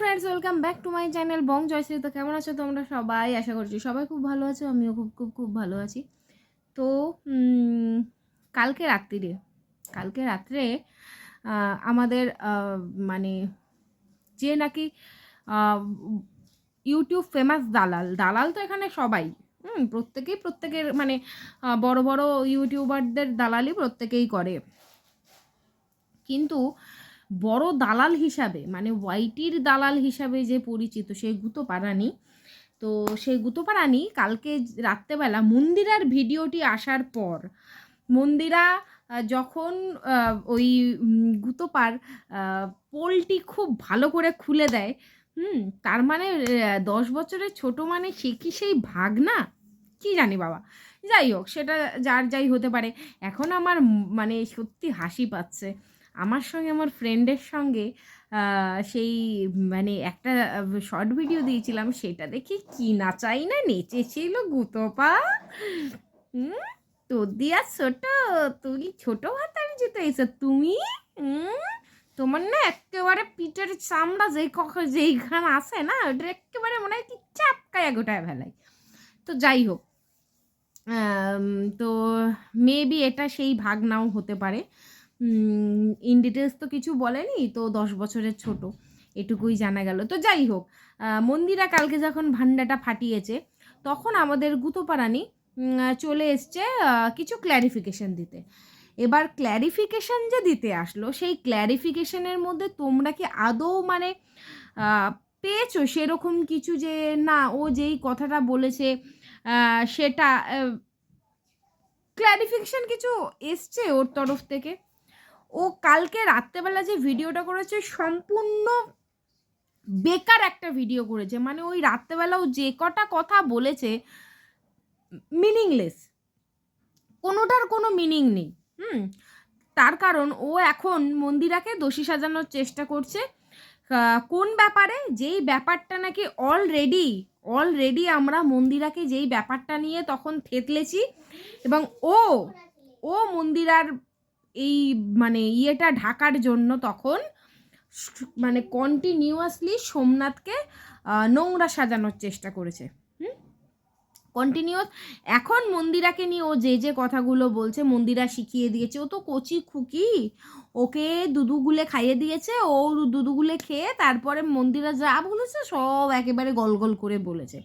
Friends welcome back to my channel Bong Joyshree তো কেমন আছো তোমরা সবাই? আশা করছি সবাই খুব ভালো আছো, আমিও খুব খুব খুব ভালো আছি। তো কালকে রাত্রিরে, কালকে রাত্রে আমাদের মানে যে নাকি ইউটিউব ফেমাস দালাল দালাল তো এখানে সবাই। হুম, প্রত্যেকেই, প্রত্যেকের মানে বড় বড় ইউটিউবারদের দালালই প্রত্যেকেই করে। কিন্তু বড় দালাল হিসাবে মানে ওয়াইটির দালাল হিসাবে যে পরিচিত সেই গুতো পারানি তো সেই গুতো পারানি কালকে রাত্রেবেলা মন্দিরার ভিডিওটি আসার পর, মন্দিরা যখন ওই গুতোপার পোলটি খুব ভালো করে খুলে দেয়, হুম, তার মানে দশ বছরের ছোট মানে সে কি সেই ভাগ না কি জানি বাবা। যাই হোক, সেটা যার যাই হতে পারে। এখন আমার মানে সত্যি হাসি পাচ্ছে। আমার সঙ্গে আমার ফ্রেন্ডের সঙ্গে সেই মানে একটা শর্ট ভিডিও দিয়েছিলাম, সেটা দেখি কি নাচাই না, নেচেছিল গুতপা। হুম তোর দিয়া ছোট, তুই ছোট হাতার যেতে এসে, তুমি? তোমার না একেবারে পিঠের চামড়া যেই কখন যেইখানে আসে না ওটা একেবারে মনে হয় কি চাপকায় গোটায় ফেলাই। তো যাই হোক তো মেবি এটা সেই ভাগ নাও হতে পারে। ইন ডিটেলস তো কিছু বলেনি, তো দশ বছরের ছোট, এটুকুই জানা গেল। তো যাই হোক মন্দিরা কালকে যখন ভান্ডাটা ফাটিয়েছে, তখন আমাদের গুতোপারানি চলে এসছে কিছু ক্ল্যারিফিকেশন দিতে। এবার ক্ল্যারিফিকেশন যে দিতে আসলো, সেই ক্ল্যারিফিকেশনের মধ্যে তোমরা কি আদৌ মানে পেয়েছ সেরকম কিছু যে, না, ও যেই কথাটা বলেছে সেটা ক্ল্যারিফিকেশন কিছু এসছে ওর তরফ থেকে? ও কালকে রাত্রেবেলা যে ভিডিওটা করেছে সম্পূর্ণ বেকার একটা ভিডিও করেছে। মানে ওই রাত্রেবেলা ও যে কটা কথা বলেছে মিনিংলেস কোনোটার কোনো মিনিং নেই, হুম? তার কারণ ও এখন মন্দিরাকে দোষী সাজানোর চেষ্টা করছে। কোন ব্যাপারে? যেই ব্যাপারটা নাকি অলরেডি অলরেডি আমরা মন্দিরাকে যেই ব্যাপারটা নিয়ে তখন থেতলেছি এবং ও ও মন্দিরার এই মানে ইয়েটা ঢাকার জন্য তখন মানে কন্টিনিউয়াসলি সোমনাথকে নোংরা সাজানোর চেষ্টা করেছে। কন্টিনিউয়াস এখন মন্দিরাকে নিয়ে ও যে যে কথাগুলো বলছে, মন্দিরা শিখিয়ে দিয়েছে। ও তো কচি খুকি। ওকে দুদুগুলে খাইয়ে দিয়েছে। ও দুদুগুলে খেয়ে তারপরে মন্দিরা যা বলেছে সব একেবারে গল গল করে বলেছে।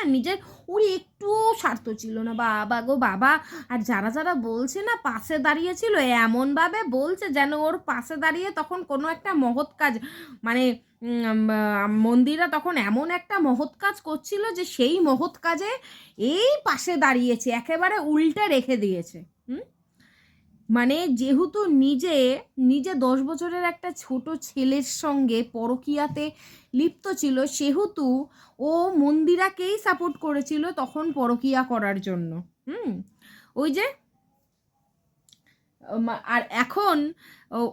হ্যাঁ নিজের ওর একটুও স্বার্থ ছিল না। বাবা গো, বাবা। আর যারা যারা বলছে না পাশে দাঁড়িয়েছিল এমনভাবে বলছে যেন ওর পাশে দাঁড়িয়ে তখন কোনো একটা মহৎ কাজ মানে মন্দিরা তখন এমন একটা মহৎ কাজ করছিল যে সেই মহৎ কাজে এই পাশে দাঁড়িয়েছে, একেবারে উল্টে রেখে দিয়েছে। হুম? মানে যেহেতু নিজে নিজে দশ বছরের একটা ছোট ছেলের সঙ্গে পরকীয়াতে লিপ্ত ছিল, সেহেতু ও মন্দিরাকেই সাপোর্ট করেছিল তখন পরকীয়া করার জন্য। হুম? ওই যে আর এখন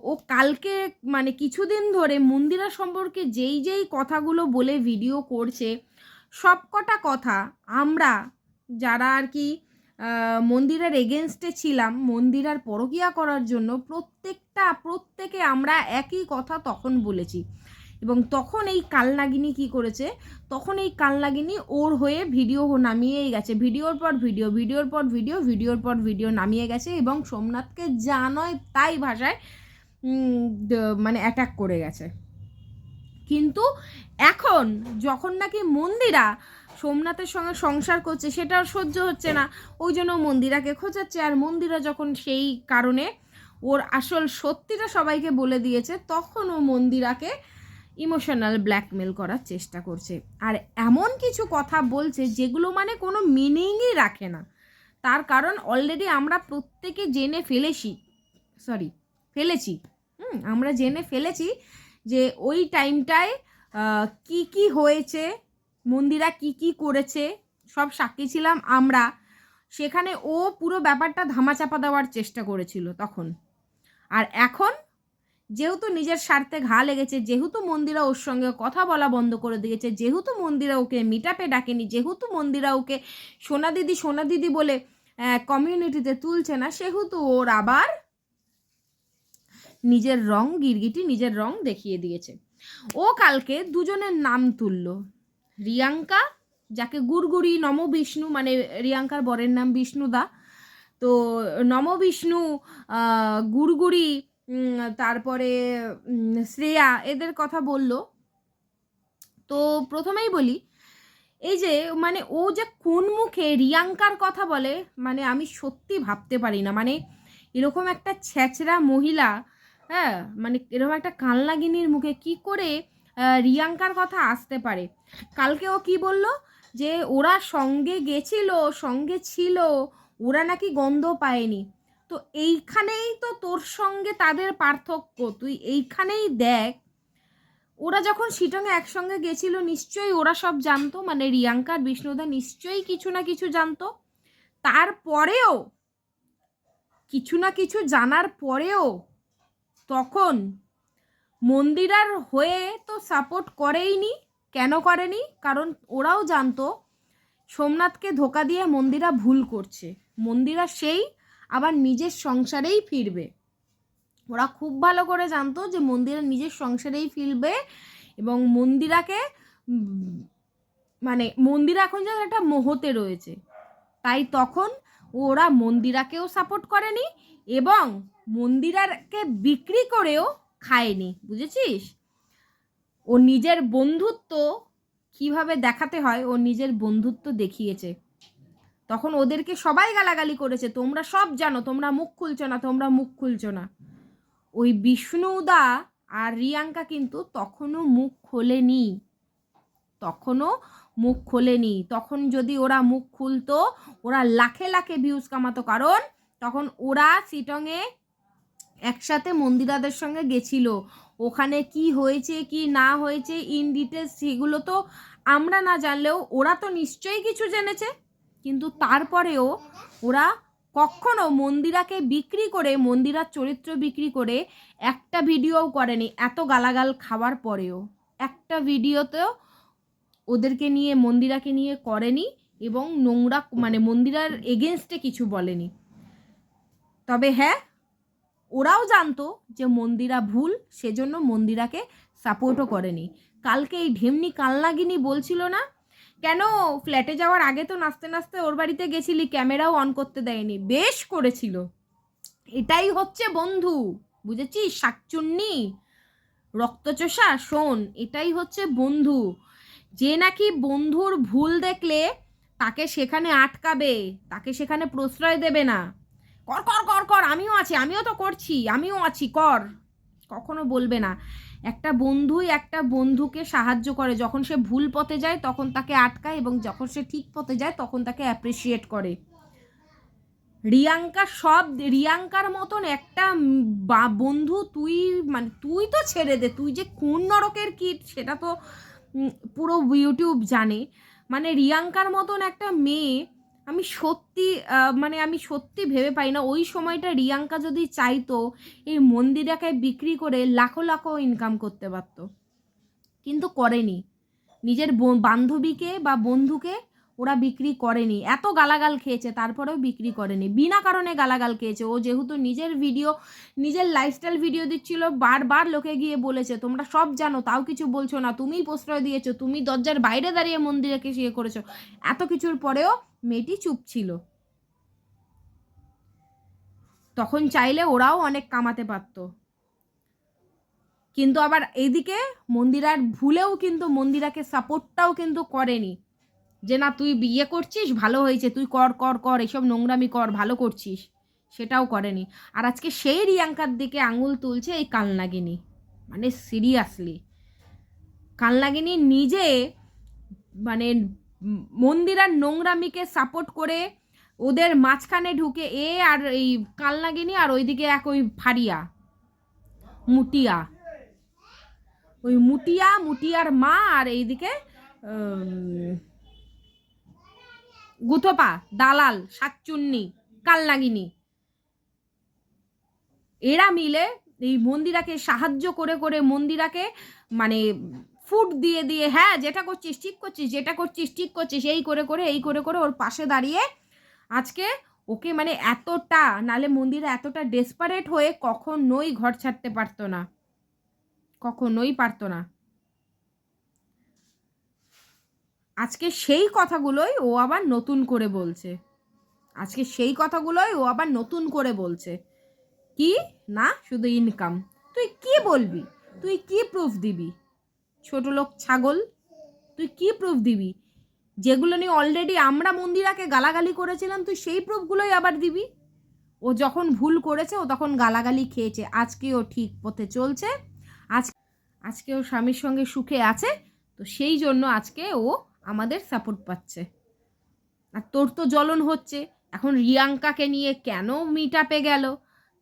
ও- কালকে মানে কিছুদিন ধরে মন্দিরা সম্পর্কে যেই যেই কথাগুলো বলে ভিডিও করছে সব কটা কথা আমরা যারা আর কি মন্দিরের এগেনস্টে ছিলাম। মন্দিরার পরকিয়া করার জন্য প্রত্যেকটা, প্রত্যেকে আমরা একই কথা তখন বলেছি। এবং তখন এই কালনাগিনী কি করেছে? তখন এই কালনাগিনী ওর হয়ে ভিডিও নামিয়েই গেছে। ভিডিওর পর ভিডিও ভিডিওর পর ভিডিও ভিডিওর পর ভিডিও নামিয়ে গেছে এবং সোমনাথকে যা নয় তাই ভাষায় মানে অ্যাটাক করে গেছে। কিন্তু এখন যখন নাকি মন্দিরা সোমনাথের সঙ্গে সংসার করছে, সেটা সহ্য হচ্ছে না। ওই জন্য মন্দিরাকে খোঁজাচ্ছে আর মন্দিরা যখন সেই কারণে ওর আসল সত্যিটা সবাইকে বলে দিয়েছে, তখন ও মন্দিরাকে ইমোশনাল ব্ল্যাকমেল করার চেষ্টা করছে। আর এমন কিছু কথা বলছে, যেগুলো মানে কোনো মিনিংই রাখে না। তার কারণ অলরেডি আমরা প্রত্যেকে জেনে ফেলেছি সরি ফেলেছি, হুম, আমরা জেনে ফেলেছি যে ওই টাইমটায় কি কি হয়েছে মন্দিরা কি কি করেছে, সব সাক্ষী ছিলাম আমরা। সেখানে ও পুরো ব্যাপারটা ধামাচাপা দেওয়ার চেষ্টা করেছিল তখন। আর এখন যেহেতু নিজের স্বার্থে ঘা লেগেছে, যেহেতু মন্দিরা ওর সঙ্গে কথা বলা বন্ধ করে দিয়েছে, যেহেতু মন্দিরা ওকে মিটাপে ডাকেনি, যেহেতু মন্দিরা ওকে সোনা দিদি সোনা দিদি বলে কমিউনিটিতে তুলছে না, সেহেতু ওর আবার নিজের রং গিরগিটি, নিজের রং দেখিয়ে দিয়েছে। ও কালকে দুজনের নাম তুললো। রিয়াঙ্কা, যাকে গুড়গুড়ি, নম বিষ্ণু মানে রিয়াঙ্কার বরের নাম বিষ্ণুদা। তো নম বিষ্ণু গুড়গুড়ি তারপরে শ্রেয়া এদের কথা বলল। তো প্রথমেই বলি, এই যে মানে ও যে কোন মুখে রিয়াঙ্কার কথা বলে মানে আমি সত্যি ভাবতে পারি না। মানে এরকম একটা ছ্যাচরা মহিলা হ্যাঁ মানে এরকম একটা কালনাগিনীর মুখে কি করে রিয়াঙ্কার কথা আসতে পারে। কালকে ও কি বলল? যে ওরা সঙ্গে গেছিল, সঙ্গে ছিল, ওরা নাকি গন্ধ পায়নি। তো এইখানেই তো তোর সঙ্গে তাদের পার্থক্য, তুই এইখানেই দেখ। ওরা যখন শিটংয়ে একসঙ্গে গেছিল, নিশ্চয়ই ওরা সব জানতো মানে রিয়াঙ্কার, বিষ্ণুদা নিশ্চয়ই কিছু না কিছু জানতো। তারপরেও, কিছু না কিছু জানার পরেও, তখন মন্দিরার হয়ে তো সাপোর্ট করেইনি। কেন করেনি? কারণ ওরাও জানতো সোমনাথকে ধোকা দিয়ে মন্দিরা ভুল করছে। মন্দিরা সেই আবার নিজের সংসারেই ফিরবে। ওরা খুব ভালো করে জানতো যে মন্দিরা নিজের সংসারেই ফিরবে এবং মন্দিরাকে মানে মন্দিরা এখন যেন একটা মোহতে রয়েছে। তাই তখন ওরা মন্দিরাকেও সাপোর্ট করেনি এবং মন্দিরাকে বিক্রি করেও খায়নি, বুঝেছিস? ও নিজের বন্ধুত্ব কীভাবে দেখাতে হয়, ও নিজের বন্ধুত্ব দেখিয়েছে। তখন ওদেরকে সবাই গালাগালি করেছে, তোমরা সব জানো, তোমরা মুখ খুলছো না, তোমরা মুখ খুলছো না। ওই বিষ্ণুদা আর রিয়াঙ্কা কিন্তু তখনও মুখ খোলেনি। তখনও মুখ খোলেনি। তখন যদি ওরা মুখ খুলতো, ওরা লাখে লাখে ভিউজ কামাতো। কারণ তখন ওরা সিটংয়ে একসাথে মন্দিরাদের সঙ্গে গেছিল। ওখানে কি হয়েছে, কি না হয়েছে ইন ডিটেলস সেগুলো তো আমরা না জানলেও ওরা তো নিশ্চয়ই কিছু জেনেছে। কিন্তু তারপরেও ওরা কখনো মন্দিরাকে বিক্রি করে, মন্দিরার চরিত্র বিক্রি করে একটা ভিডিওও করেনি এত গালাগাল খাওয়ার পরেও। একটা ভিডিওতেও ওদেরকে নিয়ে, মন্দিরাকে নিয়ে করেনি এবং নোংরা মানে মন্দিরার এগেনস্টে কিছু বলেনি। তবে হ্যাঁ ওরাও জানতো যে মন্দিরা ভুল, সেজন্য মন্দিরাকে সাপোর্টও করেনি। কালকে এই ঢেমনি কালনাগিনী বলছিল না? কেন? ফ্ল্যাটে যাওয়ার আগে তো নাচতে নাচতে ওর বাড়িতে গেছিলি ক্যামেরাও অন করতে দেয়নি। বেশ করেছিল। এটাই হচ্ছে বন্ধু, বুঝেছিস? শাকচুন্নি, রক্তচোষা, শোন, এটাই হচ্ছে বন্ধু। যে নাকি বন্ধুর ভুল দেখলে তাকে সেখানে আটকাবে, তাকে সেখানে প্রশ্রয় দেবে না। কর কর কর কর, আমিও আছি, আমিও তো করছি, আমিও আছি, কর। কখনো বলবে না। একটা বন্ধুই একটা বন্ধুকে সাহায্য করে। যখন সে ভুল পথে যায়, তখন তাকে আটকায় এবং যখন সে ঠিক পথে যায়, তখন তাকে অ্যাপ্রিসিয়েট করে। রিয়াঙ্কা সব, রিয়াঙ্কার মতন একটা বন্ধু তুই মানে তুই তো ছেড়ে দে, তুই যে কোন নরকের কিট, সেটা তো পুরো ইউটিউব জানে। মানে রিয়াঙ্কার মতন একটা মেয়ে আমি সত্যি মানে আমি সত্যি ভেবে পাই না। ওই সময়টা রিয়াঙ্কা যদি চাইতো এই মন্দিরাকে বিক্রি করে লাখো লাখো ইনকাম করতে পারতো। কিন্তু করেনি। নিজের বান্ধবীকে বা বন্ধুকে ওরা বিক্রি করেনি। এত গালাগাল খেয়েছে, তারপরেও বিক্রি করেনি। বিনা কারণে গালাগাল খেয়েছে। ও যেহেতু নিজের ভিডিও নিজের লাইফস্টাইল ভিডিও দিচ্ছিল, বারবার লোকে গিয়ে বলেছে, তোমরা সব জানো, তাও কিছু বলছো না। তুমিই প্রশ্রয় দিয়েছ, তুমি দরজার বাইরে দাঁড়িয়ে মন্দিরকে ইয়ে করেছ। এত কিছুর পরেও মেয়েটি চুপ ছিল। তখন চাইলে ওরাও অনেক কামাতে পারতো। কিন্তু আবার এদিকে মন্দিরার ভুলেও কিন্তু মন্দিরাকে সাপোর্টটাও কিন্তু করেনি। যে না, তুই বিয়ে করছিস, ভালো হয়েছে, তুই কর কর কর, এসব নোংরামি কর, ভালো করছিস। সেটাও করেনি। আর আজকে সেই রিয়াঙ্কার দিকে আঙুল তুলছে এই কালনাগিনী। মানে সিরিয়াসলি। কালনাগিনী নিজে মানে মন্দিরার নোংরামিকে সাপোর্ট করে ওদের মাঝখানে ঢুকে এ আর এই কালনাগিনী আর ওইদিকে এক ওই ফারিয়া, মুটিয়া। ওই মুটিয়া, মুটিয়ার মা আর এইদিকে গুথপা দালাল, শাকচুন্নি, কালনাগিনী। এরা মিলে এই মন্দিরাকে সাহায্য করে করে মন্দিরাকে মানে ফুট দিয়ে দিয়ে হ্যাঁ যেটা করছিস, ঠিক করছিস, যেটা করছিস, ঠিক করছিস, এই করে করে, এই করে করে ওর পাশে দাঁড়িয়ে আজকে ওকে মানে এতটা, নালে মন্দিরা এতটা ডেসপারেট হয়ে কখনোই ঘর ছাড়তে পারতো না। কখনোই পারতো না। আজকে সেই কথাগুলোই ও আবার নতুন করে বলছে। আজকে সেই কথাগুলোই ও আবার নতুন করে বলছে। কি? না, শুধু ইনকাম তুই কি বলবি? তুই কি প্রুফ দিবি? ছোট লোক ছাগল, তুই কি প্রুফ দিবি? যেগুলো নিয়ে অলরেডি আমরা মন্দিরাকে গালাগালি করেছিলাম, তুই সেই প্রুফগুলোই আবার দিবি? ও যখন ভুল করেছে, ও তখন গালাগালি খেয়েছে। আজকে ও ঠিক পথে চলছে। আজ আজকে ও স্বামীর সঙ্গে সুখে আছে। তো সেই জন্য আজকে ও আমাদের সাপোর্ট পাচ্ছে। আর তোর তো জ্বলন হচ্ছে। এখন রিয়াঙ্কাকে নিয়ে কেন মিট আপে গেল?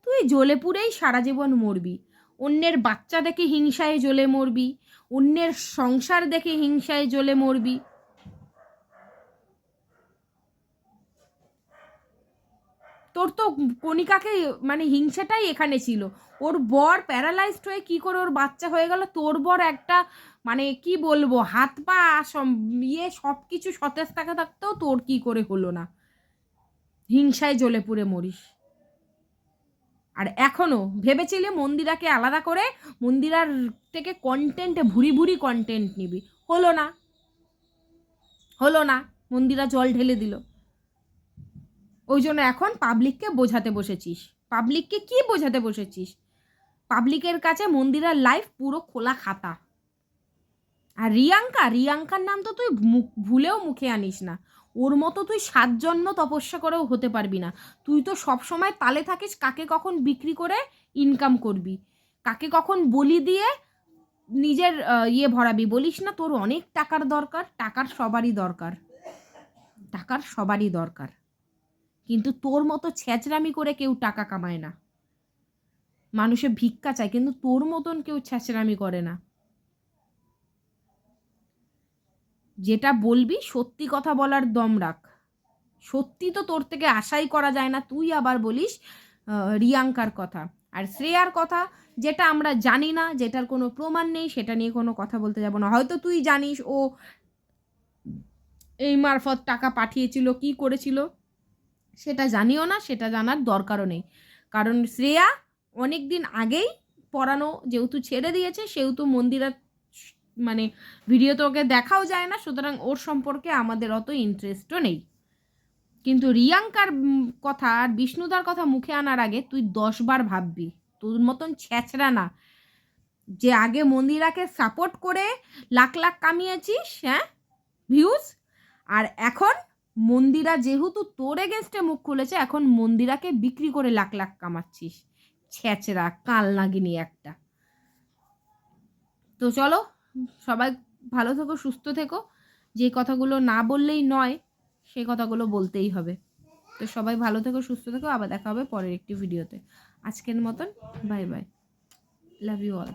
তুই জ্বলে পুড়েই সারা জীবন মরবি। অন্যের বাচ্চা দেখে হিংসায় জ্বলে মরবি। অন্যের সংসার দেখে হিংসায় জ্বলে মরবি। তোর তো কণিকাকে মানে হিংসাটাই এখানে ছিল। ওর বর প্যারালাইজড হয়ে কি করে ওর বাচ্চা হয়ে গেল? তোর বর একটা মানে কি বলব, হাত পা ইয়ে সব কিছু সতেজ থাকা থাকতেও তোর কি করে হলো না? হিংসায় জ্বলে পুড়ে মরিস। আর এখনও ভেবেছিলে মন্দিরাকে আলাদা করে মন্দিরার থেকে কন্টেন্টে ভুরি ভুরি কন্টেন্ট নিবি। হলো না। হলো না। মন্দিরা জল ঢেলে দিল। ওই জন্য এখন পাবলিককে বোঝাতে বসেছিস। পাবলিককে কি বোঝাতে বসেছিস? পাবলিকের কাছে মন্দিরার লাইফ পুরো খোলা খাতা। আর রিয়াঙ্কা, রিয়াঙ্কার নাম তো তুই ভুলেও মুখে আনিস না। ওর মতো তুই সাত জন্ম তপস্যা করেও হতে পারবি না। তুই তো সব সময় তালে থাকিস কাকে কখন বিক্রি করে ইনকাম করবি। কাকে কখন বলি দিয়ে নিজের ইয়ে ভরাবি। বলিস না তোর অনেক টাকার দরকার, টাকার সবারই দরকার। টাকার সবারই দরকার। কিন্তু তোর মতো ছ্যাচরামি করে কেউ টাকা কামায় না। মানুষে ভিক্ষা চায়, কিন্তু তোর মতন কেউ ছ্যাচরামি করে না। যেটা বলবি সত্যি কথা বলার দম রাখ। সত্যি তো তোর থেকে আশাই করা যায় না, তুই আবার বলিস রিয়াঙ্কার কথা। আর শ্রেয়ার কথা, যেটা আমরা জানি না, যেটার কোনো প্রমাণ নেই, সেটা নিয়ে কোনো কথা বলতে যাব না। হয়তো তুই জানিস, ও এই মারফত টাকা পাঠিয়েছিল, কি করেছিল? সেটা জানিও না, সেটা জানার দরকারও নেই। কারণ শ্রেয়া অনেক দিন আগেই পড়ানো যেহেতু ছেড়ে দিয়েছে, সেহেতু মন্দিরা মানে ভিডিও তো ওকে দেখাও যায় না, সুতরাং ওর সম্পর্কে আমাদের অত ইন্টারেস্টও নেই। কিন্তু রিয়াঙ্কার কথা আর বিষ্ণুদার কথা মুখে আনার আগে তুই দশবার ভাববি, তোর মতন ছ্যাচড়া না। যে আগে মন্দিরাকে সাপোর্ট করে লাখ লাখ কামিয়েছিস হ্যাঁ ভিউজ আর এখন মন্দিরা যেহেতু তোর এগেনস্টে মুখ খুলেছে, এখন মন্দিরাকে বিক্রি করে লাখ লাখ কামাচ্ছিস। ছ্যাচড়া কাল নাগিনি একটা। তো চলো, সবাই ভালো থেকো, সুস্থ থেকো। যে কথাগুলো না বললেই নয় সেই কথাগুলো বলতেই হবে। তো সবাই ভালো থেকো, সুস্থ থেকো। আবার দেখা হবে পরের একটি ভিডিওতে আজকের মতন bye bye love you all